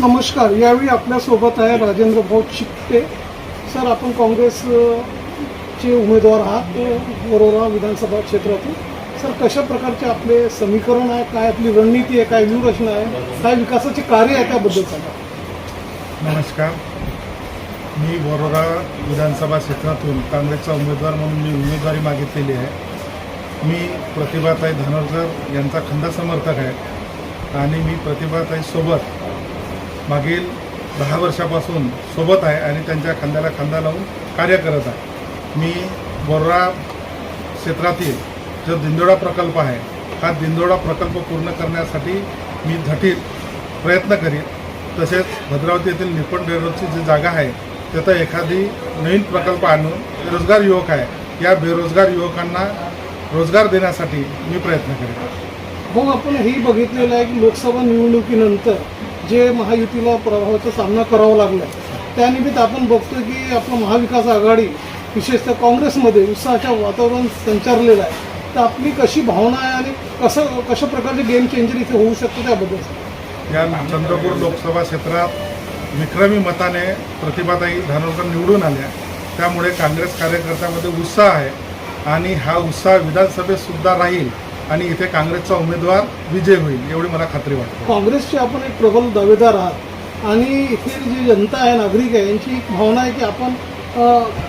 नमस्कार. यावेळी आपल्यासोबत आहे राजेंद्र भाऊ चिकटे सर आपण काँग्रेसचे उमेदवार आहात वरोरा विधानसभा क्षेत्रातून सर कशा प्रकारचे आपले समीकरण आहे? काय आपली रणनीती आहे? काय व्यूहरचना आहे? काय विकासाचे कार्य आहे त्याबद्दल सांगा. नमस्कार. मी वरोरा विधानसभा क्षेत्रातून काँग्रेसचा उमेदवार म्हणून मी उमेदवारी मागितलेली आहे. मी प्रतिभाताई धानोरकर यांचा खंड समर्थक आहे. आणि मी प्रतिभाताईसोबत मागील दहा वर्षापासून सोबत आहे आणि त्यांच्या खांद्याला खांदा लावून कार्य करत आहे. मी बोर्रा क्षेत्रातील जो दिंदोडा प्रकल्प आहे हा दिंदोडा प्रकल्प पूर्ण करण्यासाठी मी झटील प्रयत्न करीन तसेच भद्रावती येथील निपण बेरोजची जी जागा आहे तिथं एखादी नवीन प्रकल्प आणून बेरोजगार युवक आहे. या बेरोजगार युवकांना रोजगार देण्यासाठी मी प्रयत्न करेन भाऊ आपण हे बघितलेलं आहे की लोकसभा निवडणुकीनंतर जे महायुतीला प्रभावाचा सामना करावा लागला त्यानिमित्त आपण बघतो की आपलं महाविकास आघाडी विशेषतः काँग्रेसमध्ये उत्साहाच्या वातावरण संचारलेलं आहे. तर आपली कशी भावना आहे आणि कसं कशा प्रकारचे गेम चेंजर इथे होऊ शकतं त्याबद्दल? या चंद्रपूर लोकसभा क्षेत्रात विक्रमी मताने प्रतिभाताई धानोरकर निवडून आल्या. त्यामुळे काँग्रेस कार्यकर्त्यामध्ये उत्साह आहे आणि हा उत्साह विधानसभेत सुद्धा राहील. आणि इथे काँग्रेसचा उमेदवार विजय होईल एवढी मला खात्री वाटते. काँग्रेसचे आपण एक प्रबल दावेदार आहात आणि इथे जी जनता आहे नागरिक आहे यांची एक भावना आहे की आपण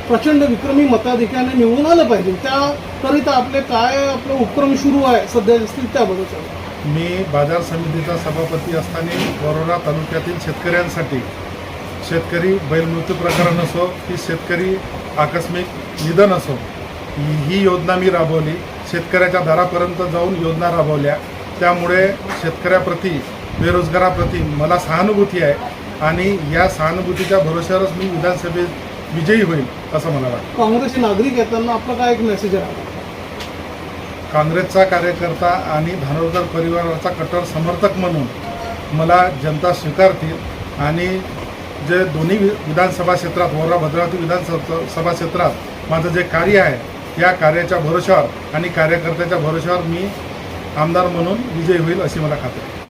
प्रचंड विक्रमी मताधिक्याने निवडून आलं पाहिजे. त्याकरिता आपले काय आपलं उपक्रम सुरू आहे सध्या असतील त्याबद्दल. मी बाजार समितीचा सभापती असताना वरोरा तालुक्यातील शेतकऱ्यांसाठी शेतकरी बैलमृत्यू प्रकरण असो की शेतकरी आकस्मिक निधन असो ही योजना मी राबवली. शेतकऱ्याच्या दारापर्यंत जाऊन योजना राबवल्या. त्यामुळे शेतकऱ्याप्रती बेरोजगाराप्रती मला सहानुभूती आहे आणि या सहानुभूतीच्या भरोश्यावरच मी विधानसभेत विजयी होईल असं मला वाटतं. काँग्रेसचे नागरिक त्यांना आपला काय एक मेसेज आहे? काँग्रेसचा कार्यकर्ता आणि धानोरकर परिवाराचा कट्टर समर्थक म्हणून मला जनता स्वीकारतील आणि जे दोन्ही विधानसभा क्षेत्रात वोरा भद्रावती विधानसभा सभा क्षेत्रात माझं जे कार्य आहे या कार्याच्या भरोशावर आणि कार्यकर्त्याच्या भरोशावर मी आमदार म्हणून विजयी होईल अशी मला खात्री